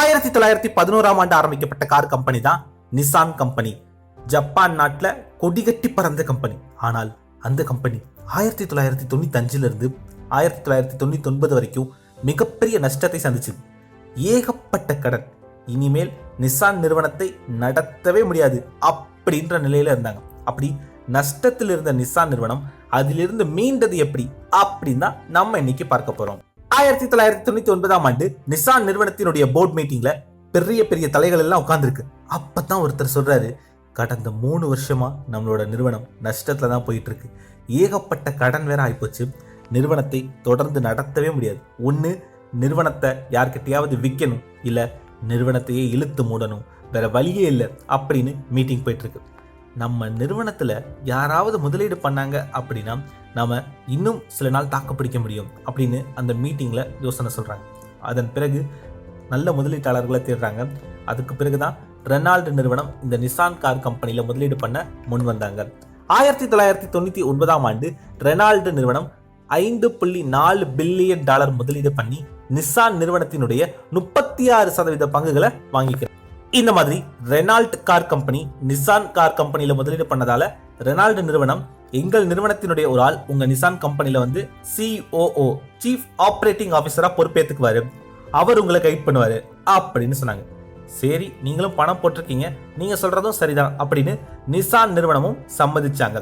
ஆயிரத்தி தொள்ளாயிரத்தி பதினோராம் ஆண்டு ஆரம்பிக்கப்பட்ட கார் கம்பெனி தான் நிசான் கம்பெனி ஜப்பான் நாட்டில் கொடிகட்டி பறந்த கம்பெனி ஆனால் அந்த கம்பெனி ஆயிரத்தி தொள்ளாயிரத்தி தொண்ணூத்தி ஆயிரத்தி தொள்ளாயிரத்தி தொண்ணூத்தி ஒன்பது வரைக்கும் மிகப்பெரிய நஷ்டத்தை சந்திச்சது. ஏகப்பட்ட கடன். இனிமேல் நிசான் நிறுவனத்தை நடத்தவே முடியாது அப்படின்ற நிலையில இருந்தாங்க. அப்படி நஷ்டத்தில் இருந்த நிசான் நிறுவனம் அதிலிருந்து மீண்டது எப்படி? அப்படின்னு தான் நம்ம இன்னைக்கு பார்க்க போறோம். ஆயிரத்தி தொள்ளாயிரத்தி தொண்ணூத்தி ஒன்பதாம் ஆண்டு நிசான் நிறுவனத்தினுடைய போர்ட் மீட்டிங்ல பெரிய பெரிய தலைகள் எல்லாம் உட்காந்துருக்கு அப்பதான் ஒருத்தர் சொல்றாரு கடந்த மூணு வருஷமா நம்மளோட நிறுவனம் நஷ்டத்துல தான் போயிட்டு இருக்கு ஏகப்பட்ட கடன் வேற ஆயிப்போச்சு. நிறுவனத்தை தொடர்ந்து நடத்தவே முடியாது. ஒன்று நிறுவனத்தை யார்கிட்டயாவது விற்கணும் இல்லை நிறுவனத்தையே இழுத்து மூடணும். வேற வழியே இல்லை. அப்படின்னு மீட்டிங் போயிட்டு இருக்கு நம்ம நிறுவனத்தில் யாராவது முதலீடு பண்ணாங்க அப்படின்னா நாம் இன்னும் சில நாள் தாக்கு பிடிக்க முடியும் அப்படின்னு அந்த மீட்டிங்கில் யோசனை சொல்கிறாங்க அதன் பிறகு நல்ல முதலீட்டாளர்களை தேடுறாங்க. அதுக்கு பிறகு தான் ரெனால்டு நிறுவனம் இந்த நிசான் கார் கம்பெனியில் முதலீடு பண்ண முன் வந்தாங்க. ஆயிரத்தி தொள்ளாயிரத்தி தொண்ணூற்றி ஒன்பதாம் ஆண்டு ரெனால்டு நிறுவனம் ஐந்து புள்ளி நாலு பில்லியன் டாலர் முதலீடு பண்ணி நிசான் நிறுவனத்தினுடைய முப்பத்தி ஆறு சதவீத பங்குகளை வாங்கிக்கிறார் இந்த மாதிரி Renault car company Nissan car கம்பெனியில முதலீடு பண்ணதால ரெனால்டு நிறுவனம் எங்கள் நிறுவனத்தினுடைய ஒரு ஆள் உங்க நிசான் கம்பெனியில வந்து சிஓஓ சீஃப் ஆப்ரேட்டிங் ஆபீசரா பொறுப்பேற்றுக்குவாரு அவர் உங்களை கைட் பண்ணுவாரு அப்படின்னு சொன்னாங்க. சரி நீங்களும் பணம் போட்டிருக்கீங்க நீங்க சொல்றதும் சரிதான் அப்படின்னு நிசான் நிறுவனமும் சம்மதிச்சாங்க.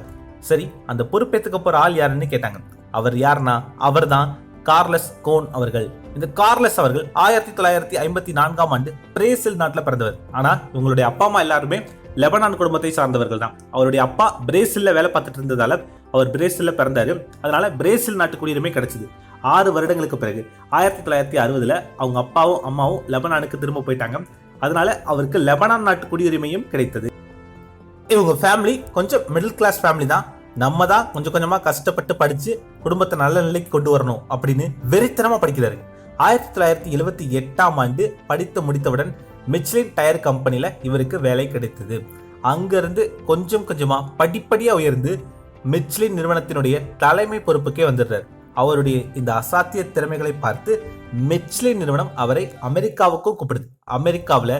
சரி அந்த பொறுப்பேற்றுக்க போற ஆள் யாருன்னு கேட்டாங்க. அவர் யாருன்னா அவர் தான் கார்லஸ் கோன் அவர்கள். இந்த கார்லஸ் அவர்கள் ஆயிரத்தி தொள்ளாயிரத்தி ஐம்பத்தி நான்காம் ஆண்டு பிரேசில் நாட்டில் பிறந்தவர். ஆனா இவங்களுடைய அப்பா அம்மா எல்லாருமே லெபனான் குடும்பத்தை சார்ந்தவர்கள் தான். அவருடைய அப்பா பிரேசில்ல வேலை பார்த்துட்டு இருந்ததால அவர் பிரேசில்ல பிறந்தாரு. அதனால பிரேசில் நாட்டு குடியுரிமை கிடைச்சது. ஆறு வருடங்களுக்கு பிறகு ஆயிரத்தி தொள்ளாயிரத்தி அறுபதுல அவங்க அப்பாவும் அம்மாவும் லெபனானுக்கு திரும்ப போயிட்டாங்க. அதனால அவருக்கு லெபனான் நாட்டு குடியுரிமையும் கிடைத்தது. இவங்க ஃபேமிலி கொஞ்சம் மிடில் கிளாஸ் ஃபேமிலி தான். நம்ம தான் கொஞ்சம் கொஞ்சமாக கஷ்டப்பட்டு படித்து குடும்பத்தை நல்ல நிலைக்கு கொண்டு வரணும் அப்படின்னு வெறித்தனமா படிக்கிறாரு. ஆயிரத்தி தொள்ளாயிரத்தி எழுபத்தி எட்டாம் ஆண்டு படித்து முடித்தவுடன் மிச்லின் டயர் கம்பெனியில் இவருக்கு வேலை கிடைத்தது. அங்கேருந்து கொஞ்சம் கொஞ்சமாக படிப்படியாக உயர்ந்து மிச்லின் நிறுவனத்தினுடைய தலைமை பொறுப்புக்கே வந்துடுறார். அவருடைய இந்த அசாத்திய திறமைகளை பார்த்து மிச்லின் நிறுவனம் அவரை அமெரிக்காவுக்கும் கூப்பிடுது. அமெரிக்காவில்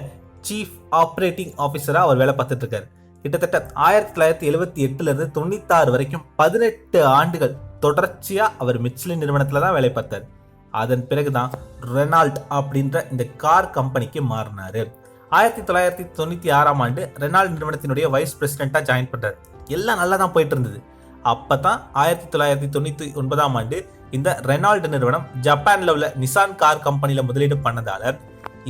சீஃப் ஆப்ரேட்டிங் ஆஃபீஸராக அவர் வேலை பார்த்துட்டு இருக்காரு. கிட்டத்தட்ட ஆயிரத்தி தொள்ளாயிரத்தி எழுபத்தி எட்டுலேருந்து தொண்ணூத்தாறு வரைக்கும் பதினெட்டு ஆண்டுகள் தொடர்ச்சியாக அவர் மிச்சிலின் நிறுவனத்தில் தான் வேலை பார்த்தார். அதன் பிறகுதான் ரெனால்ட் அப்படின்ற இந்த கார் கம்பெனிக்கு மாறினார். ஆயிரத்தி தொள்ளாயிரத்தி தொண்ணூற்றி ஆறாம் ஆண்டு ரெனால்ட் நிறுவனத்தினுடைய வைஸ் பிரசிடெண்ட்டாக ஜாயின் பண்றாரு. எல்லாம் நல்லா தான் போயிட்டு இருந்தது. அப்பதான் ஆயிரத்தி தொள்ளாயிரத்தி தொண்ணூற்றி ஒன்பதாம் ஆண்டு இந்த ரெனால்டு நிறுவனம் ஜப்பானில் உள்ள நிசான் கார் கம்பெனியில் முதலீடு பண்ணதால்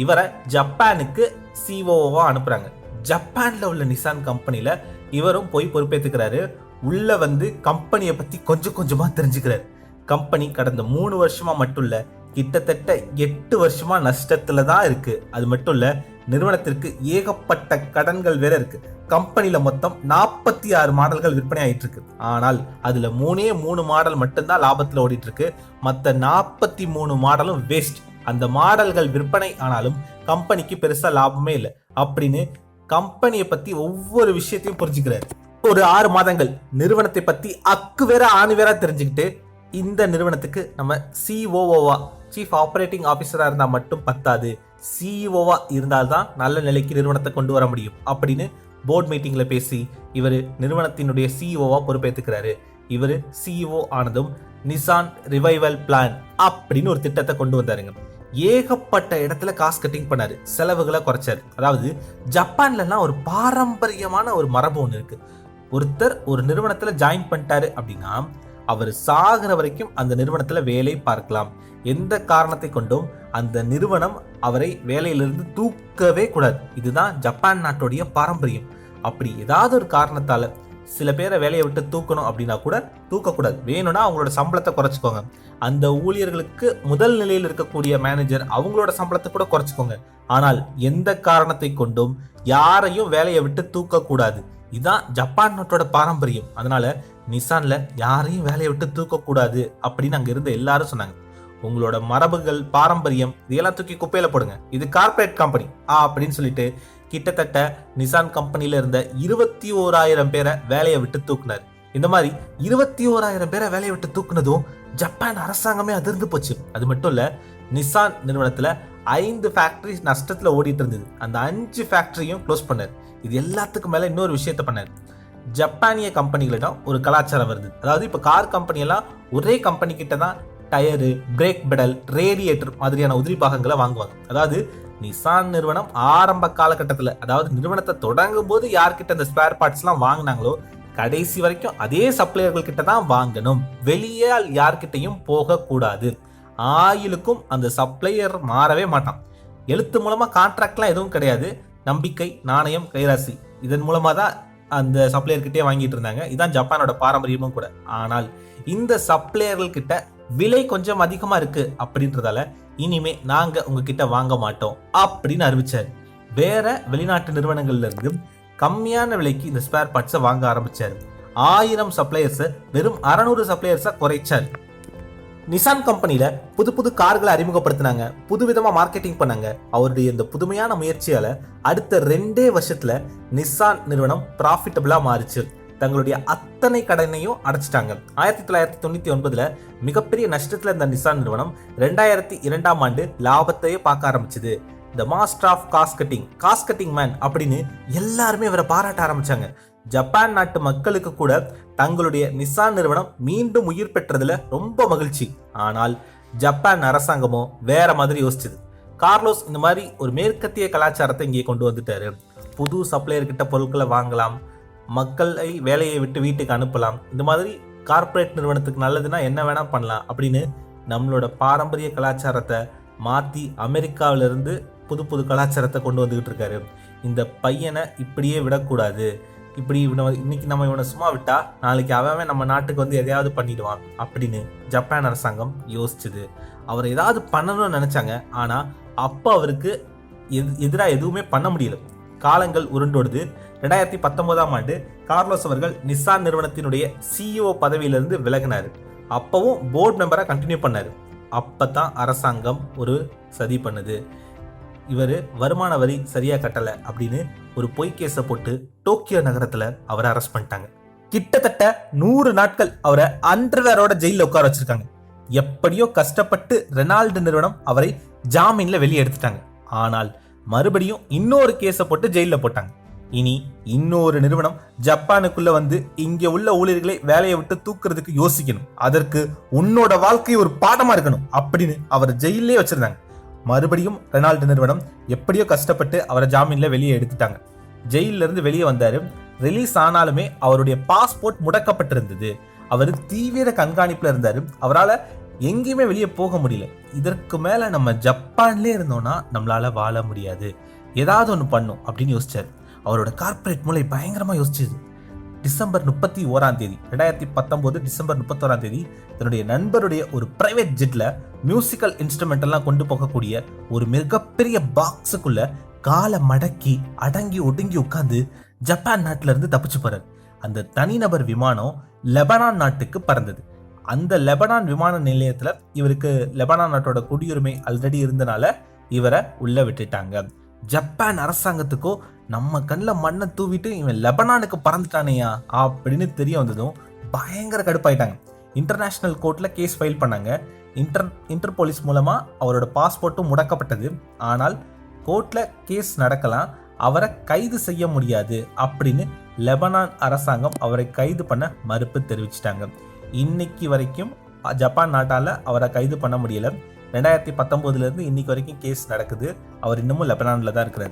இவரை ஜப்பானுக்கு சிஓஓவாக அனுப்புகிறாங்க ஜப்பானில் உள்ள நிசான் கம்பெனியில் இவரும் போய் பொறுப்பேற்றுக்கிறாரு உள்ளே வந்து கம்பெனியை பற்றி கொஞ்சம் கொஞ்சமாக தெரிஞ்சுக்கிறாரு. கம்பெனி கடந்த மூணு வருஷமாக மட்டும் இல்லை கிட்டத்தட்ட எட்டு வருஷமாக நஷ்டத்தில் தான் இருக்குது அது மட்டும் இல்லை நிறுவனத்திற்கு ஏகப்பட்ட கடன்கள் வேற இருக்குது கம்பெனியில் மொத்தம் நாற்பத்தி ஆறு மாடல்கள் விற்பனை ஆகிட்டு இருக்கு. ஆனால் அதில் மூணே மூணு மாடல் மட்டும்தான் லாபத்தில் ஓடிட்டு இருக்கு. நாற்பத்தி மூணு மாடலும் வேஸ்ட் அந்த மாடல்கள் விற்பனை ஆனாலும் கம்பெனிக்கு பெருசாக லாபமே இல்லை. அப்படின்னு கம்பெனியை பத்தி ஒவ்வொரு விஷயத்தையும் புரிஞ்சுக்கிறாரு. ஒரு ஆறு மாதங்கள் நிறுவனத்தை பத்தி அக்கு வேற ஆணி வேற தெரிஞ்சுக்கிட்டு இந்த நிறுவனத்துக்கு நம்ம சிஓஓவா சீஃப் ஆப்ரேட்டிங் ஆபீசரா இருந்தா மட்டும் பத்தாது. சிஇஓவா இருந்தால்தான் நல்ல நிலைக்கு நிறுவனத்தை கொண்டு வர முடியும் அப்படின்னு போர்ட் மீட்டிங்ல பேசி இவர் நிறுவனத்தினுடைய சிஇஓவா பொறுப்பேற்றுக்கிறாரு இவர் சிஇஓ ஆனதும் நிசான் ரிவைவல் பிளான் அப்படின்னு ஒரு திட்டத்தை கொண்டு வந்தாருங்க. ஏகப்பட்ட இடத்துல காசு கட்டிங் பண்ணாரு. செலவுகளை குறைச்சாரு. அதாவது ஜப்பான்லலாம் ஒரு பாரம்பரியமான ஒரு மரபு ஒன்று இருக்கு. ஒருத்தர் ஒரு நிறுவனத்தில் ஜாயின் பண்ணிட்டாரு அப்படின்னா அவர் சாகிற வரைக்கும் அந்த நிறுவனத்தில் வேலை பார்க்கலாம். எந்த காரணத்தை கொண்டும் அந்த நிறுவனம் அவரை வேலையிலிருந்து தூக்கவே கூடாது. இதுதான் ஜப்பான் நாட்டுடைய பாரம்பரியம். அப்படி ஏதாவது ஒரு காரணத்தால் சில பேரை வேலையை விட்டு தூக்கணும் அப்படின்னா கூட தூக்கக்கூடாது. வேணும்னா அவங்களோட சம்பளத்தை குறைச்சிக்கோங்க. அந்த ஊழியர்களுக்கு முதல் நிலையில் இருக்கக்கூடிய மேனேஜர் அவங்களோட சம்பளத்தை கூட குறைச்சிக்கோங்க. ஆனால் எந்த காரணத்தை கொண்டும் யாரையும் வேலையை விட்டு தூக்கக்கூடாது. இதுதான் ஜப்பான் நாட்டோட பாரம்பரியம். அதனால நிசான்ல யாரையும் வேலையை விட்டு தூக்கக்கூடாது அப்படின்னு அங்க இருந்த எல்லாரும் சொன்னாங்க. உங்களோட மரபுகள் பாரம்பரியம் இதெல்லாம் தூக்கி குப்பையில போடுங்க. இது கார்ப்பரேட் கம்பெனி ஆ அப்படின்னு சொல்லிட்டு கிட்டத்தட்ட நிசான் கம்பெனியில இருந்த இருபத்தி ஓராயிரம் பேரை வேலையை விட்டு தூக்குனார். இந்த மாதிரி இருபத்தி ஓராயிரம் பேரை வேலையை விட்டு தூக்குனதும் ஜப்பான் அரசாங்கமே அதிர்ந்து போச்சு. அது மட்டும் இல்ல நிசான் நிறுவனத்துல ஐந்து ஃபேக்டரி நஷ்டத்தில் ஓடிட்டு இருந்தது. அந்த அஞ்சு ஃபேக்டரியும் க்ளோஸ் பண்ணார். இது எல்லாத்துக்கும் மேலே இன்னொரு விஷயத்த பண்ணார். ஜப்பானிய கம்பெனிகளிடம் ஒரு கலாச்சாரம் வருது. அதாவது இப்போ கார் கம்பெனியெல்லாம் ஒரே கம்பெனி கிட்ட தான் டயரு பிரேக் பெடல் ரேடியேட்டர் மாதிரியான உதிரி பாகங்களை வாங்குவாங்க. அதாவது நிசான் நிறுவனம் ஆரம்ப காலகட்டத்தில் அதாவது நிறுவனத்தை தொடங்கும் போது யார்கிட்ட இந்த ஸ்பேர் பார்ட்ஸ்லாம் வாங்கினாங்களோ கடைசி வரைக்கும் அதே சப்ளையர்கள் கிட்ட தான் வாங்கணும். வெளியே யார்கிட்டையும் போகக்கூடாது. ஆயிலுக்கும் அந்த சப்ளையர் மாறவே மாட்டான். எழுத்து மூலமாக கான்ட்ராக்ட்லாம் எதுவும் கிடையாது. நம்பிக்கை நாணயம் கைராசி. இதன் மூலமாக தான் அந்த சப்ளையர்கிட்டே வாங்கிட்டு இருந்தாங்க. இதான் ஜப்பானோட பாரம்பரியமும் கூட. ஆனால் இந்த சப்ளையர்கள் கிட்ட விலை கொஞ்சம் அதிகமாக இருக்குது அப்படின்றதால இனிமே நாங்க உங்ககிட்ட வாங்க மாட்டோம் அப்படின்னு அறிவிச்சாரு. வேற வெளிநாட்டு நிறுவனங்கள்ல இருந்து கம்மியான விலைக்கு இந்த ஸ்பேர் பார்ட்ஸை வாங்க ஆரம்பிச்சாரு. ஆயிரம் சப்ளையர்ஸை வெறும் அறநூறு சப்ளையர்ஸை குறைச்சாரு. நிசான் கம்பெனியில புது புது கார்களை அறிமுகப்படுத்தினாங்க. புதுவிதமா மார்க்கெட்டிங் பண்ணாங்க. அவருடைய இந்த புதுமையான முயற்சியால அடுத்த ரெண்டே வருஷத்துல நிசான் நிறுவனம் ப்ராஃபிட்டபிளா மாறிச்சு. தங்களுடைய அத்தனை கடனையும் அடைச்சிட்டாங்க. ஆயிரத்தி தொள்ளாயிரத்தி தொண்ணூற்றி ஒன்பதில் மிகப்பெரிய நஷ்டத்தில் இருந்த நிசான் நிறுவனம் ரெண்டாயிரத்தி இரண்டாம் ஆண்டு லாபத்தையே பார்க்க ஆரம்பிச்சது. The master of cost cutting cost cutting man அப்படின்னு எல்லாருமே இவரை பாராட்ட ஆரம்பிச்சாங்க. ஜப்பான் நாட்டு மக்களுக்கு கூட தங்களுடைய நிசான் நிறுவனம் மீண்டும் உயிர் பெற்றதுல ரொம்ப மகிழ்ச்சி. ஆனால் ஜப்பான் அரசாங்கமோ வேற மாதிரி யோசிச்சது. கார்லோஸ் இந்த மாதிரி ஒரு மேற்கத்திய கலாச்சாரத்தை இங்கே கொண்டு வந்துட்டாரு. புது சப்ளையர்கிட்ட பொருட்களை வாங்கலாம் மக்களை வேலையை விட்டு வீட்டுக்கு அனுப்பலாம். இந்த மாதிரி கார்ப்பரேட் நிறுவனத்துக்கு நல்லதுன்னா என்ன வேணால் பண்ணலாம் அப்படின்னு நம்மளோட பாரம்பரிய கலாச்சாரத்தை மாற்றி அமெரிக்காவிலிருந்து புது புது கலாச்சாரத்தை கொண்டு வந்துக்கிட்டு இருக்காரு. இந்த பையனை இப்படியே விடக்கூடாது. இப்படி இவனை இன்னைக்கு நம்ம இவனை சும்மா விட்டா நாளைக்கு அவன் நம்ம நாட்டுக்கு வந்து எதையாவது பண்ணிடுவான் அப்படின்னு ஜப்பான் அரசாங்கம் யோசிச்சுது. அவர் ஏதாவது பண்ணணும்னு நினச்சாங்க. ஆனால் அப்போ அவருக்கு எதிராக எதுவுமே பண்ண முடியல. காலங்கள் உருண்டோடுது. ரெண்டாயிரத்தி பத்தொன்பதாம் ஆண்டு கார்லோஸ் அவர்கள் நிசான் நிறுவனத்தினுடைய சிஇஓ பதவியிலிருந்து விலகினார். அப்பவும் போர்டு மெம்பராக கண்டினியூ பண்ணார். அப்போ தான் அரசாங்கம் ஒரு சதி பண்ணுது. இவர் வருமான வரி சரியாக கட்டலை அப்படின்னு ஒரு பொய் கேஸை போட்டு டோக்கியோ நகரத்தில் அவரை அரெஸ்ட் பண்ணிட்டாங்க. கிட்டத்தட்ட நூறு நாட்கள் அவரை அண்டர்வேரோட ஜெயிலில் உட்கார வச்சிருக்காங்க. எப்படியோ கஷ்டப்பட்டு ரெனால்டு நிறுவனம் அவரை ஜாமீனில் வெளியே எடுத்துட்டாங்க. ஆனால் மறுபடியும் இன்னொரு கேஸை போட்டு ஜெயிலில் போட்டாங்க. இனி இன்னொரு நிறுவனம் ஜப்பானுக்குள்ள வந்து இங்க உள்ள ஊழியர்களை வேலையை விட்டு தூக்குறதுக்கு யோசிக்கணும். அதற்கு உன்னோட வாழ்க்கை ஒரு பாடமா இருக்கணும் அப்படின்னு அவர் ஜெயிலே வச்சிருந்தாங்க. மறுபடியும் ரெனால்டு நிறுவனம் எப்படியோ கஷ்டப்பட்டு அவரை ஜாமீன்ல வெளியே எடுத்துட்டாங்க. ஜெயில இருந்து வெளியே வந்தாரு. ரிலீஸ் ஆனாலுமே அவருடைய பாஸ்போர்ட் முடக்கப்பட்டிருந்தது. அவர் தீவிர கண்காணிப்புல இருந்தாரு. அவரால் எங்கேயுமே வெளியே போக முடியல. இதற்கு மேலே நம்ம ஜப்பான்லேயே இருந்தோம்னா நம்மளால வாழ முடியாது. ஏதாவது ஒன்று பண்ணும் அப்படின்னு யோசிச்சார். அவரோட கார்ப்பரேட் மூளை பயங்கரமாக யோசிச்சது. டிசம்பர் முப்பத்தி ஓராம் தேதி ரெண்டாயிரத்தி பத்தொம்போது டிசம்பர் முப்பத்தோராம் தேதி தன்னுடைய நண்பருடைய ஒரு பிரைவேட் ஜெட்டில் மியூசிக்கல் இன்ஸ்ட்ருமெண்ட் எல்லாம் கொண்டு போகக்கூடிய ஒரு மிகப்பெரிய பாக்ஸுக்குள்ள காலை மடக்கி அடங்கி ஒடுங்கி உட்காந்து ஜப்பான் நாட்டிலேருந்து தப்பிச்சு போகிறார் அந்த தனிநபர் விமானம் லெபனான் நாட்டுக்கு பறந்தது. அந்த லெபனான் விமான நிலையத்தில் இவருக்கு லெபனான் நாட்டோட குடியுரிமை ஆல்ரெடி இருந்தனால இவரை உள்ளே விட்டுட்டாங்க. ஜப்பான் அரசாங்கத்துக்கோ நம்ம கண்ணில் மண்ணை தூவிட்டு இவன் லெபனானுக்கு பறந்துட்டானையா அப்படின்னு தெரிய வந்ததும் பயங்கர கடுப்பாயிட்டாங்க. இன்டர்நேஷ்னல் கோர்ட்டில் கேஸ் ஃபைல் பண்ணாங்க. இன்டர் இன்டர்போலீஸ் மூலமாக அவரோட பாஸ்போர்ட்டும் முடக்கப்பட்டது. ஆனால் கோர்ட்டில் கேஸ் நடக்கலாம் அவரை கைது செய்ய முடியாது அப்படின்னு லெபனான் அரசாங்கம் அவரை கைது பண்ண மறுப்பு தெரிவிச்சிட்டாங்க. இன்னைக்கு வரைக்கும் ஜப்பான் நாட்டால் அவரை கைது பண்ண முடியல. ரெண்டாயிரத்தி பத்தொம்போதுலேருந்து இன்னைக்கு வரைக்கும் கேஸ் நடக்குது. அவர் இன்னமும் லெபனானில் தான் இருக்கிறார்.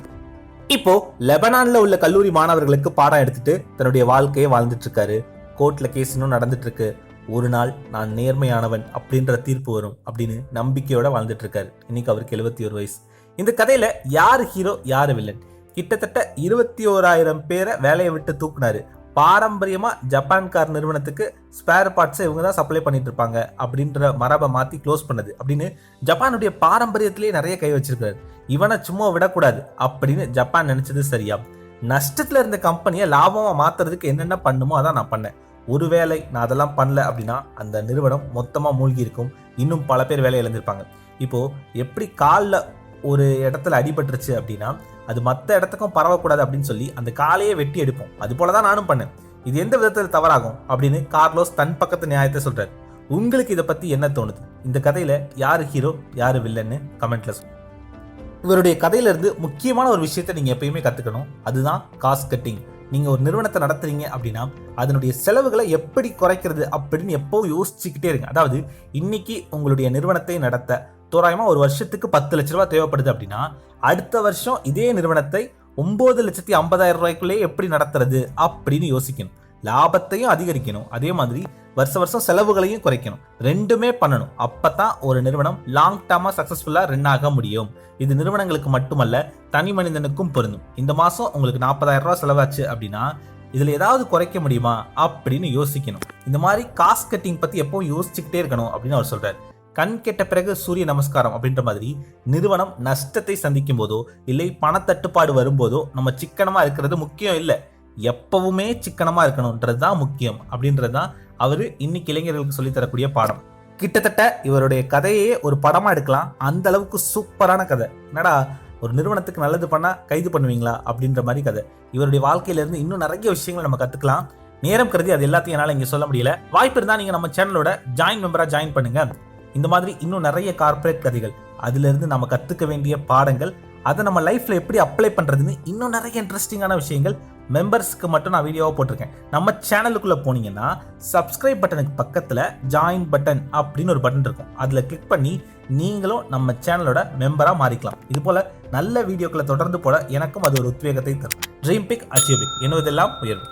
இப்போ லெபனானில் உள்ள கல்லூரி மாணவர்களுக்கு பாடம் எடுத்துட்டு தன்னுடைய வாழ்க்கையை வாழ்ந்துட்டு இருக்காரு. கோர்ட்டில் கேஸ் இன்னும் நடந்துட்டு இருக்கு. ஒரு நாள் நான் நேர்மையானவன் அப்படின்ற தீர்ப்பு வரும் அப்படின்னு நம்பிக்கையோட வாழ்ந்துட்டு இருக்காரு. இன்னைக்கு அவருக்கு எழுபத்தி ஒரு வயசு. இந்த கதையில யார் ஹீரோ யார் வில்லன் கிட்டத்தட்ட இருபத்தி ஓராயிரம் பேரை வேலையை விட்டு தூக்குனாரு. பாரம்பரியமாக ஜப்பான் கார் நிறுவனத்துக்கு ஸ்பேர் பார்ட்ஸை இவங்க தான் சப்ளை பண்ணிட்டு இருப்பாங்க அப்படின்ற மரபை மாற்றி க்ளோஸ் பண்ணது. அப்படின்னு ஜப்பானுடைய பாரம்பரியத்திலேயே நிறைய கை வச்சிருக்காரு. இவனை சும்மா விடக்கூடாது அப்படின்னு ஜப்பான் நினைச்சது சரியா? நஷ்டத்தில் இருந்த கம்பெனியை லாபமாக மாற்றுறதுக்கு என்னென்ன பண்ணுமோ அதான் நான் பண்ணேன். ஒருவேளை நான் அதெல்லாம் பண்ணல அப்படின்னா அந்த நிறுவனம் மொத்தமாக மூழ்கி இருக்கும். இன்னும் பல பேர் வேலை இழந்திருப்பாங்க. இப்போது எப்படி காலில் ஒரு இடத்துல அடிபட்டுருச்சு அப்படின்னா அது மற்ற இடத்துக்கும் பரவக்கூடாது அப்படின்னு சொல்லி அந்த காலையே வெட்டி எடுப்போம். அது போல தான் நானும் பண்ணேன். இது எந்த விதத்தில் தவறாகும்? அப்படின்னு கார்லோஸ் தன் பக்கத்து நியாயத்தை சொல்றாரு. உங்களுக்கு இதை பத்தி என்ன தோணுது? இந்த கதையில யாரு ஹீரோ யாரு வில்லன்னு கமெண்ட்ல சொல்லுங்க இவருடைய கதையிலிருந்து முக்கியமான ஒரு விஷயத்தை நீங்க எப்பயுமே கத்துக்கணும். அதுதான் காஸ்ட் கட்டிங். நீங்க ஒரு நிறுவனத்தை நடத்துறீங்க அப்படின்னா அதனுடைய செலவுகளை எப்படி குறைக்கிறது அப்படின்னு எப்போ யோசிச்சுக்கிட்டே இருங்க. அதாவது இன்னைக்கு உங்களுடைய நிறுவனத்தை நடத்த தோராயமாக ஒரு வருஷத்துக்கு பத்து லட்ச ரூபா தேவைப்படுது அப்படின்னா அடுத்த வருஷம் இதே நிறுவனத்தை ஒம்பது லட்சத்தி ஐம்பதாயிரம் ரூபாய்க்குள்ளே எப்படி நடத்துறது அப்படின்னு யோசிக்கணும். லாபத்தையும் அதிகரிக்கணும். அதே மாதிரி வருஷ வருஷம் செலவுகளையும் குறைக்கணும். ரெண்டுமே பண்ணணும். அப்பதான் ஒரு நிறுவனம் லாங் டேர்மா சக்சஸ்ஃபுல்லா ரன் ஆக முடியும். இது நிறுவனங்களுக்கு மட்டுமல்ல தனி மனிதனுக்கும் பொருந்தும். இந்த மாசம் உங்களுக்கு நாற்பதாயிரம் ரூபாய் செலவாச்சு அப்படின்னா இதுல ஏதாவது குறைக்க முடியுமா அப்படின்னு யோசிக்கணும். இந்த மாதிரி காஸ்ட் கட்டிங் பத்தி எப்பவும் யோசிச்சுக்கிட்டே இருக்கணும் அப்படின்னு அவர் சொல்றாரு. கண் கெட்ட பிறகு சூரிய நமஸ்காரம் அப்படின்ற மாதிரி நிறுவனம் நஷ்டத்தை சந்திக்கும் போதோ இல்லை பணத்தட்டுப்பாடு வரும்போதோ நம்ம சிக்கனமாக இருக்கிறது முக்கியம் இல்லை. எப்பவுமே சிக்கனமாக இருக்கணுன்றது தான் முக்கியம் அப்படின்றது தான் அவர் இன்னைக்கு இளைஞர்களுக்கு சொல்லித் தரக்கூடிய பாடம். கிட்டத்தட்ட இவருடைய கதையே ஒரு படமாக எடுக்கலாம். அந்த அளவுக்கு சூப்பரான கதை. என்னடா ஒரு நிறுவனத்துக்கு நல்லது பண்ணால் கைது பண்ணுவீங்களா அப்படின்ற மாதிரி கதை. இவருடைய வாழ்க்கையிலேருந்து இன்னும் நிறைய விஷயங்களை நம்ம கற்றுக்கலாம் நேரம் கருதி அது எல்லாத்தையும் என்னால் இங்கே சொல்ல முடியல. வாய்ப்பு இருந்தால் நீங்கள் நம்ம சேனலோட ஜாயின் மெம்பராக ஜாயின் பண்ணுங்கள் இந்த மாதிரி இன்னும் நிறைய கார்ப்பரேட் கதைகள். அதுலேருந்து நம்ம கற்றுக்க வேண்டிய பாடங்கள் அதை நம்ம லைஃப்பில் எப்படி அப்ளை பண்ணுறதுன்னு இன்னும் நிறைய இன்ட்ரெஸ்டிங்கான விஷயங்கள் மெம்பர்ஸ்க்கு மட்டும் நான் வீடியோவாக போட்டிருக்கேன். நம்ம சேனலுக்குள்ளே போனீங்கன்னா சப்ஸ்கிரைப் பட்டனுக்கு பக்கத்தில் ஜாயின் பட்டன் அப்படின்னு ஒரு பட்டன் இருக்கும். அதில் கிளிக் பண்ணி நீங்களும் நம்ம சேனலோட மெம்பராக மாறிக்கலாம். இது போல் நல்ல வீடியோக்களை தொடர்ந்து போட எனக்கும் அது ஒரு உத்வேகத்தை தரும். ட்ரீம் பிக் அச்சீவ் பிக் என்னுவதெல்லாம் உயர்வு.